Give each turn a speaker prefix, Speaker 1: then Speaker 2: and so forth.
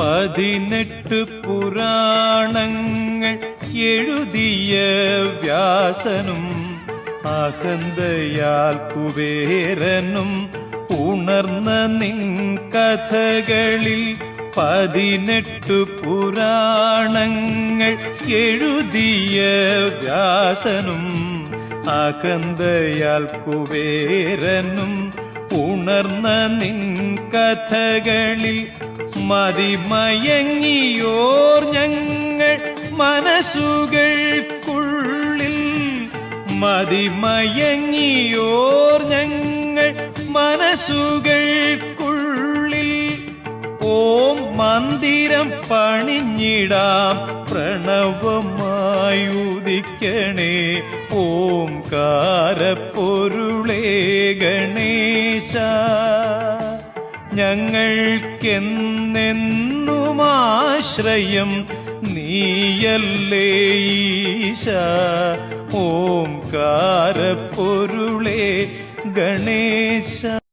Speaker 1: പതിനെട്ട് പുരാണങ്ങൾ എഴുതിയ വ്യാസനും അകന്തയാൽ കുബേരനും ഉണർന്ന നിൻ കഥകളിൽ പതിനെട്ട് പുരാണങ്ങൾ എഴുതിയ വ്യാസനും അകന്തയാൽ കുബേരനും ഉണർന്ന നിൻ കഥകളിൽ മതിമയങ്ങിയോർ ഞങ്ങൾ മനസ്സുകൾക്കുള്ളിൽ മതിമയങ്ങിയോർ ഞങ്ങൾ മനസ്സുകൾക്കുള്ളിൽ ഓം മന്ദിരം പണിഞ്ഞിടാം പ്രണവമായുദിക്കണേ. ഓംകാരപ്പൊരുളേ ഗണേശ ഞങ്ങൾക്കെന്നെന്നുമാശ്രയം നീയല്ലേ ഈശ. ഓംകാരപ്പൊരുളേ ഗണേശ.